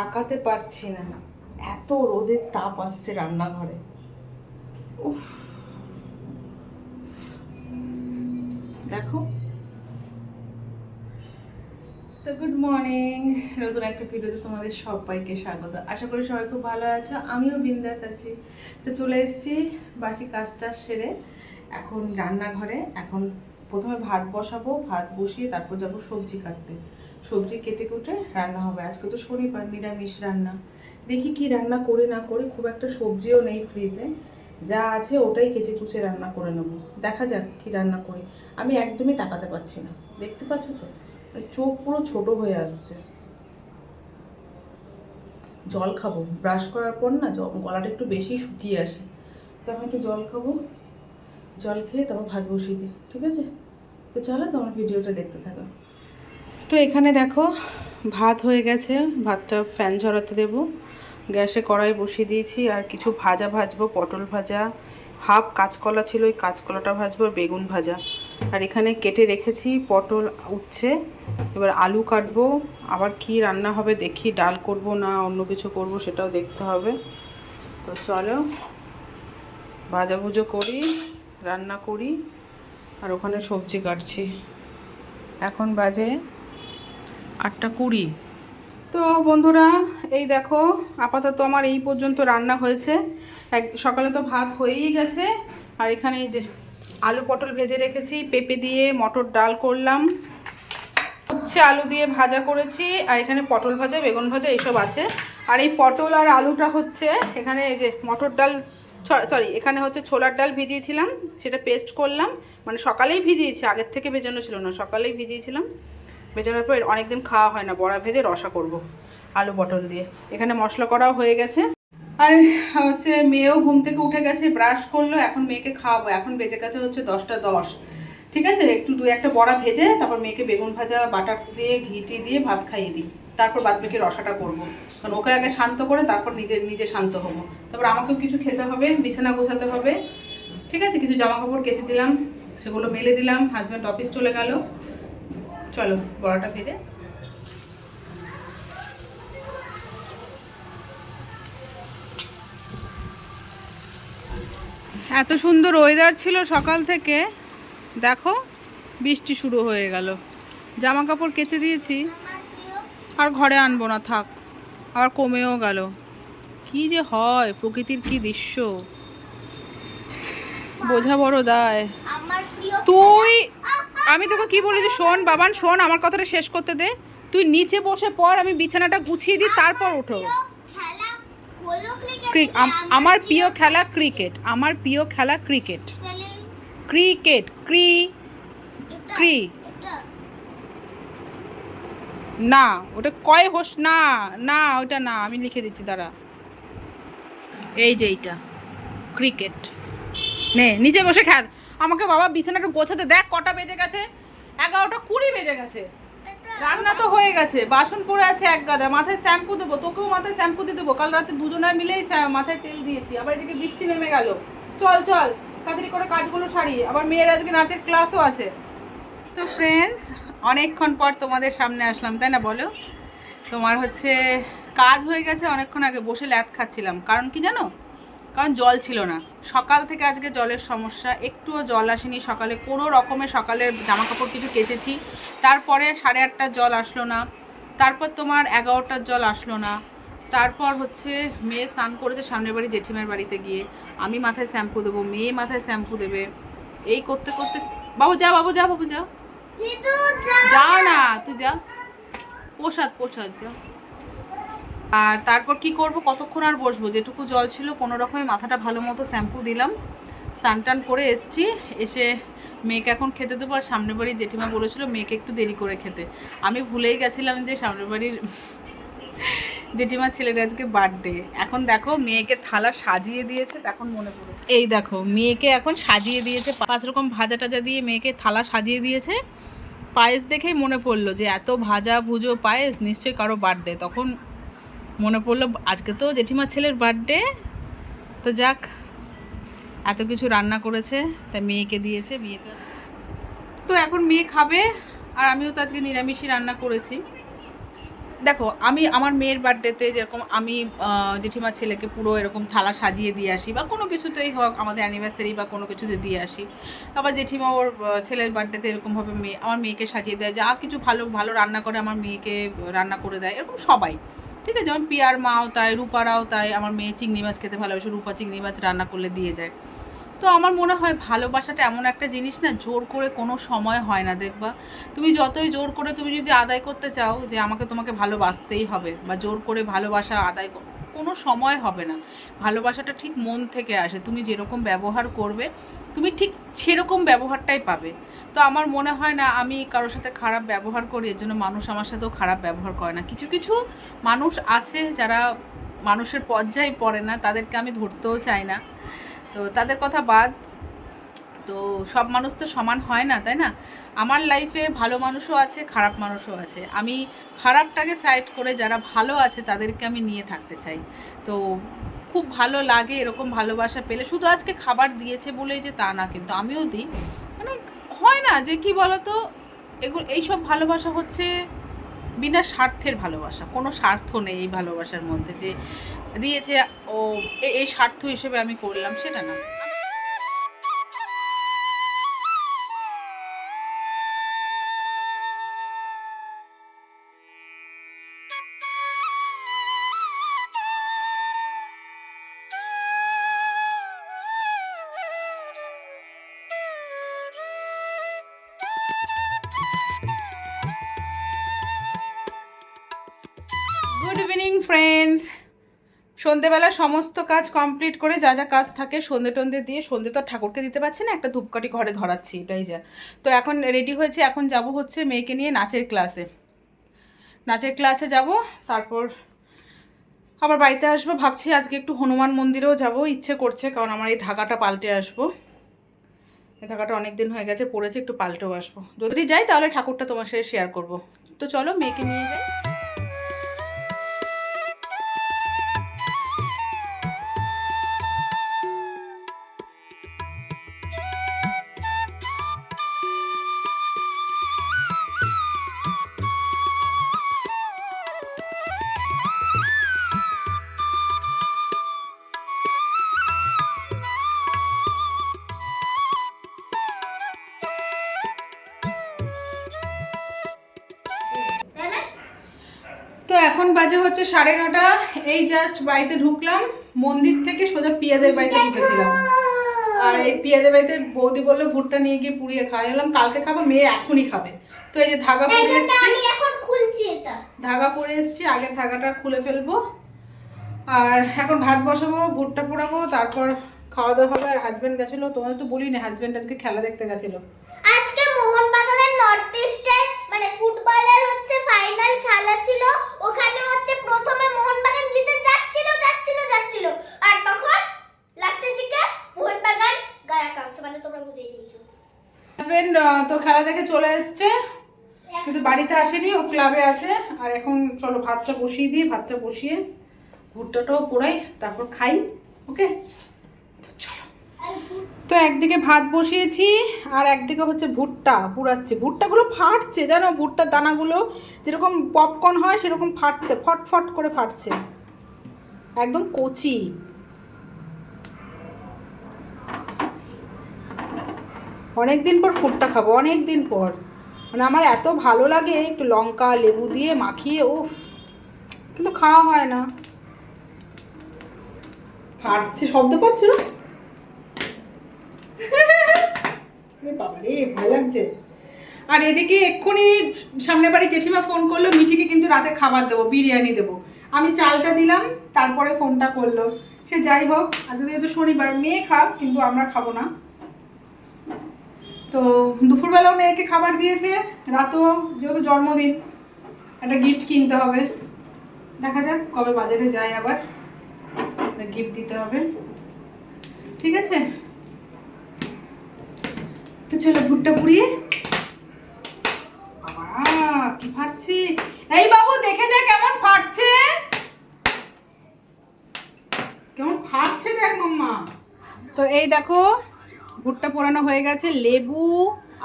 তাকাতে পারছি না। এত রোদের তাপ আসছে রান্নাঘরে। উফ। দেখো। তো গুড মর্নিং। নতুন একটা ভিডিওতে তোমাদের সবাইকে স্বাগত। আশা করি সবাই খুব ভালো আছো। আমিও বিন্দাস আছি। তো চলে এসেছি বাসি কাজটা সেরে এখন রান্নাঘরে। এখন প্রথমে ভাত বসাবো, ভাত বসিয়ে তারপর যাব সবজি কাটতে। সবজি কেটে কুটে রান্না হবে। আজকে তো শনিবার, নিরামিষ রান্না। দেখি কি রান্না করে না করে খুব একটা সবজিও নেই ফ্রিজে যা আছে ওটাই কেচে কুচে রান্না করে নেব। দেখা যাক কি রান্না করি। আমি একদমই তাকাতে পারছি না। দেখতে পাচ্ছ তো? মানে চোখ পুরো ছোট হয়ে আসছে। জল খাব। ব্রাশ করার পর না গলাটা একটু বেশি শুকিয়ে আসে। তখন একটু জল খাব। জল খেয়ে তারপর ভাত বসিয়ে দিই। ঠিক আছে? তো চলো তোমার ভিডিওটা দেখতে থাকো। তো এখানে দেখো, ভাত হয়ে গেছে, ভাতটা ফ্যান ঝরাতে দেবো। গ্যাসে কড়াই বসিয়ে দিয়েছি, আর কিছু ভাজা ভাজবো, পটল ভাজা, হাফ কাঁচকলা ছিল, ওই কাঁচকলাটা ভাজবো বেগুন ভাজা। আর এখানে কেটে রেখেছি, পটল উঠছে। এবার আলু কাটবো, আবার কি রান্না হবে দেখি, ডাল করব না অন্য কিছু করব সেটাও দেখতে হবে। তো চলো, ভাজাভুজো করি, রান্না করি। আর ওখানে সবজি কাটছি। এখন বাজে আটটা কুড়ি। তো বন্ধুরা, এই দেখো, আপাতত আমার এই পর্যন্ত রান্না হয়েছে। এক, সকালে তো ভাত হয়েই গেছে। আর এখানে এই যে আলু পটল ভেজে রেখেছি, পেঁপে দিয়ে মটর ডাল করলাম। হচ্ছে আলু দিয়ে ভাজা করেছি, আর এখানে পটল ভাজা, বেগুন ভাজা এইসব আছে। আর এই পটল আর আলুটা হচ্ছে, এখানে এই যে মটর ডাল সরি এখানে হচ্ছে ছোলার ডাল ভিজিয়েছিলাম, সেটা পেস্ট করলাম। মানে সকালেই ভিজিয়েছি, আগের থেকে ভেজানো ছিল না, সকালেই ভিজিয়েছিলাম। ভেজানোর পর অনেকদিন খাওয়া হয় না, বড়া ভেজে রসা করব, আলু পটল দিয়ে। এখানে মশলা করাও হয়ে গেছে। আর হচ্ছে মেয়েও ঘুম থেকে উঠে গেছে ব্রাশ করল, এখন মেয়েকে খাওয়াবো, এখন বেজে গেছে হচ্ছে দশটা দশ। ঠিক আছে? একটু দু একটা বড়া ভেজে তারপর মেয়েকে বেগুন ভাজা, বাটার দিয়ে ঘিটি দিয়ে ভাত খাইয়ে দিই। তারপর বাদ বাকি রসাটা করব। কারণ ওকে আগে শান্ত করে তারপর নিজে নিজে শান্ত হব। তারপর আমাকেও কিছু খেতে হবে, বিছানা গোছাতে হবে। ঠিক আছে, কিছু জামা কাপড় কেচে দিলাম, সেগুলো মেলে দিলাম হাজব্যান্ড অফিস চলে গেল। চলো, বড়াটা ভেজে। এত সুন্দর ওয়েদার ছিল সকাল থেকে। দেখো, বৃষ্টি শুরু হয়ে গেল। জামা কাপড় কেচে দিয়েছি। আর ঘরে আনব না, থাক। আবার কমেও গেল। কি যে হয়, প্রকৃতির কি দৃশ্য। বোঝা বড় দায়। তুই, আমি তোকে কি বলি যে শোন, বাবান, শোন, আমার কথাটা শেষ করতে দে। তুই নিচে বসে পর আমি বিছানাটা গুছিয়ে দিই, তারপর ওঠো আমার প্রিয় খেলা ক্রিকেট। আমার প্রিয় খেলা ক্রিকেট। ক্রিকেট, ক্রি ক্রি। না, ওটা কয় হোস না না ওটা না, আমি লিখে দিচ্ছি, দাঁড়া। এই যে এইটা ক্রিকেট নে, নিচে বসে খেল। আমাকে বাবা বিছানাটা গোছাতে দেখ, কটা বেজে গেছে? এগারোটা কুড়ি বেজে গেছে। রান্না তো হয়ে গেছে, বাসন পড়ে আছে এক গাদা, মাথায় শ্যাম্পু দেবো, তোকেও মাথায় শ্যাম্পু দিয়ে দেবো। কাল রাতে দুজনে মিলেই মাথায় তেল দিয়েছি, আবার এদিকে বৃষ্টি নেমে গেল। চল চল, তাড়াতাড়ি করে কাজগুলো সারি, আবার মেয়ের আজকে নাচের ক্লাসও আছে। তো ফ্রেন্ডস অনেকক্ষণ পর তোমাদের সামনে আসলাম, তাই না বলো? তোমার হচ্ছে কাজ হয়ে গেছে, অনেকক্ষণ আগে বসে ল্যাদ খাচ্ছিলাম। কারণ কি জানো? কারণ জল ছিল না। সকাল থেকে আজকে জলের সমস্যা, একটুও জল আসেনি। সকালে কোনো রকমের সকালের জামা কাপড় কিছু কেচেছি। তারপরে সাড়ে আটটার জল আসলো না। তারপর তোমার এগারোটার জল আসলো না। তারপর হচ্ছে মেয়ে স্নান করেছে সামনের বাড়ি জেঠিমের বাড়িতে গিয়ে। আমি মাথায় শ্যাম্পু দেবো, মেয়ে মাথায় শ্যাম্পু দেবে। এই করতে করতে বাবু যা বাবু যা বাবু যা তুই যা, প্রসাদ প্রসাদ যা। আর তারপর কি করব? কতক্ষণ আর বসবো? যেটুকু জল ছিল, কোনো রকমে মাথাটা ভালো মতো শ্যাম্পু দিলাম। স্নান করে এসছি। এসে মেয়েকে এখন খেতে দেবো আর সামনের বাড়ির জেঠিমা বলেছিল মেয়েকে একটু দেরি করে খেতে। আমি ভুলেই গেছিলাম যে সামনের বাড়ির জেঠিমার ছেলের আজকে বার্থডে এখন দেখো, মেয়েকে থালা সাজিয়ে দিয়েছে তখন মনে পড়ে। এই দেখো, মেয়েকে এখন সাজিয়ে দিয়েছে, পাঁচ রকম ভাজা টাজা দিয়ে মেয়েকে থালা সাজিয়ে দিয়েছে। পায়েস দেখেই মনে পড়ল যে এত ভাজা ভুজো পায়েস, নিশ্চয়ই কারও বার্থডে তখন মনে পড়ল, আজকে তো জেঠিমার ছেলের বার্থডে তো যাক, এত কিছু রান্না করেছে, তা মেয়েকে দিয়েছে বিয়েতে তো এখন মেয়ে খাবে, আর আমিও তো আজকে নিরামিষই রান্না করেছি। দেখো, আমি আমার মেয়ের বার্থডেতে যেরকম আমি জেঠিমার ছেলেকে পুরো এরকম থালা সাজিয়ে দিয়ে আসি, বা কোনো কিছুতেই হোক, আমাদের অ্যানিভার্সারি বা কোনো কিছুতে দিয়ে আসি। আবার জেঠিমা ওর ছেলের বার্থডেতে এরকমভাবে মেয়ে, আমার মেয়েকে সাজিয়ে দেয়, যা কিছু ভালো ভালো রান্না করে আমার মেয়েকে রান্না করে দেয়, এরকম সবাই। ঠিক আছে? যেমন পিয়ার মাও তাই, রূপারাও তাই, আমার মেয়ে চিংড়ি মাছ খেতে ভালোবাসে, রূপা চিংড়ি মাছ রান্না করলে দিয়ে যায়। তো আমার মনে হয় ভালোবাসাটা এমন একটা জিনিস না, জোর করে কোনো সময় হয় না দেখবা। তুমি যতই জোর করে তুমি যদি আদায় করতে চাও যে আমাকে তোমাকে ভালোবাসতেই হবে বা জোর করে ভালোবাসা আদায় কোনো সময় হবে না। ভালোবাসাটা ঠিক মন থেকে আসে, তুমি যেরকম ব্যবহার করবে, তুমি ঠিক সেরকম ব্যবহারটাই পাবে। তো আমার মনে হয় না আমি কারোর সাথে খারাপ ব্যবহার করি, এর জন্য মানুষ আমার সাথেও খারাপ ব্যবহার করে না। কিছু কিছু মানুষ আছে যারা মানুষের পর্যায়ে পড়ে না, তাদেরকে আমি ধরতেও চাই না। তো তাদের কথা বাদ। তো সব মানুষ তো সমান হয় না, তাই না? আমার লাইফে ভালো মানুষও আছে, খারাপ মানুষও আছে। আমি খারাপটাকে সাইড করে যারা ভালো আছে, তাদেরকে আমি নিয়ে থাকতে চাই। তো খুব ভালো লাগে, এরকম ভালোবাসা পেলে। শুধু আজকে খাবার দিয়েছে বলেই যে তা না, কিন্তু আমিও দিই। মানে হয় না যে, কি বলতো? এগুলো এইসব ভালোবাসা হচ্ছে বিনা স্বার্থের ভালোবাসা, কোনো স্বার্থ নেই এই ভালোবাসার মধ্যে যে দিয়েছে, ও এই স্বার্থ হিসেবে আমি করলাম, সেটা না। ফ্রেন্ডস সন্ধেবেলা সমস্ত কাজ কমপ্লিট করে যা যা কাজ থাকে সন্ধে টন্ধে দিয়ে, সন্ধে তো ঠাকুরকে দিতে পারছি না, একটা ধূপকাঠি ঘরে ধরাচ্ছি, এটাই যা। তো এখন রেডি হয়েছে, এখন যাব হচ্ছে মেয়েকে নিয়ে নাচের ক্লাসে নাচের ক্লাসে যাব, তারপর আবার বাড়িতে আসব, ভাবছি আজকে একটু হনুমান মন্দিরেও যাব, ইচ্ছে করছে, কারণ আমার এই ধাগাটা পাল্টে আসব। এই ধাগাটা অনেক দিন হয়ে গেছে, পড়েছে, একটু পাল্টেও আসব। যদি যাই তাহলে ঠাকুরটা তোমার সাথে শেয়ার করব। তো চলো মেয়েকে নিয়ে যাই। বাজে হচ্ছে সাড়ে নটা। এই জাস্ট বাড়িতে ঢুকলাম মন্দির থেকে সোজা পিয়াদের বাড়িতে ঢুকেছিলাম। আর এই পিয়াদের বাড়িতে বৌদি বলল ভুট্টা নিয়ে গিয়ে পুড়িয়ে খাওয়া এলাম কালকে খাব মেয়ে এখনই খাবে। তো এই যে ধাগা পরে এসছি। ধাগা পরে এসছি আগে ধাগাটা খুলে ফেলব। আর এখন ভাত বসাবো ভুট্টা পোড়াবো তারপর খাওয়া দাওয়া হবে। আর হাজব্যান্ড গেছিল তোমাদের তো বলি না হাজব্যান্ড আজকে খেলা দেখতে গেছিল। আজকে মোহনবাগানের নর্থ ইস্টের মানে ফুটবলের হচ্ছে ফাইনাল খেলা ছিল ওখানে হাজব্যান্ড তো খেলা দেখে চলে এসছে, কিন্তু বাড়িতে আসেনি, ও ক্লাবে আছে। আর এখন চলো ভাতটা বসিয়ে দিই, ভাতটা বসিয়ে ভুট্টাটাও পোড়াই, তারপর খাই ওকে তো চলো। তো একদিকে ভাত বসিয়েছি, আর একদিকে হচ্ছে ভুট্টা পুড়াচ্ছে। ভুট্টাগুলো ফাটছে, জানো? ভুট্টার দানাগুলো যেরকম পপকর্ন হয়, সেরকম ফাটছে, ফটফট করে ফাটছে। একদম কচি। অনেক দিন পর ফুটটা খাব অনেক দিন পর। মানে আমার এত ভালো লাগে, একটু লঙ্কা, লেবু দিয়ে মাখিয়ে, উফ, কিন্তু খাওয়া হয় না। ফাটছে, শব্দ পাচ্ছ? আরে বাবা রে ভয় লাগছে। আর এদিকে এক্ষুনি সামনে বাড়ি জেঠিমা ফোন করল, মিঠিকে কিন্তু রাতে খাবার দেবো, বিরিয়ানি দেবো। আমি চালটা দিলাম, তারপরে ফোনটা করল। সে যাই হোক, আজকে যেহেতু শনিবার, মেয়ে খাক, কিন্তু আমরা খাব না। তো দুপুরবেলাও মেয়েকে খাবার দিয়েছে, রাতও যেহেতু জন্মদিন, একটা গিফট কিনতে হবে। দেখা যাক কবে বাজারে যায় আবার গিফট দিতে হবে। ঠিক আছে? তো চলো ভুট্টা পুড়িয়ে। কি ফাটছে? এই বাবু, দেখে যা কেমন ফাটছে। কেমন ফাটছে দেখ, মাম্মা। তো এই দেখো ভুট্টা পোড়ানো হয়ে গেছে লেবু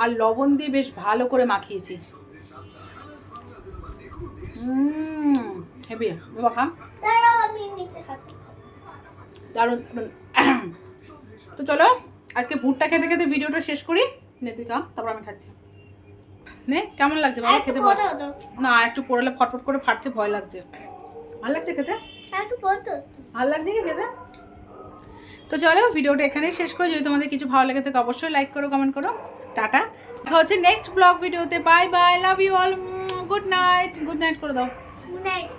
আর লবণ দিয়ে বেশ ভালো করে মাখিয়েছি। হেভি বাবা দারুণ তো চলো আজকে ভুট্টা খেতে খেতে ভিডিওটা শেষ করি। নে তুই খা তারপর আমি খাচ্ছি। নে কেমন লাগছে বাবা খেতে? না একটু পড়লে ফটফট করে ফাটছে ভয় লাগছে। ভালো লাগছে খেতে? একটু। ভালো লাগছে কি খেতে? তো চলো, ভিডিওটা এখানেই শেষ করো। যদি তোমাদের কিছু ভালো লেগে থাকে, অবশ্যই লাইক করো কমেন্ট করো। টাটা। দেখা হচ্ছে নেক্সট ব্লগ ভিডিওতে। Bye bye love you all good night good night করে দাও। Good night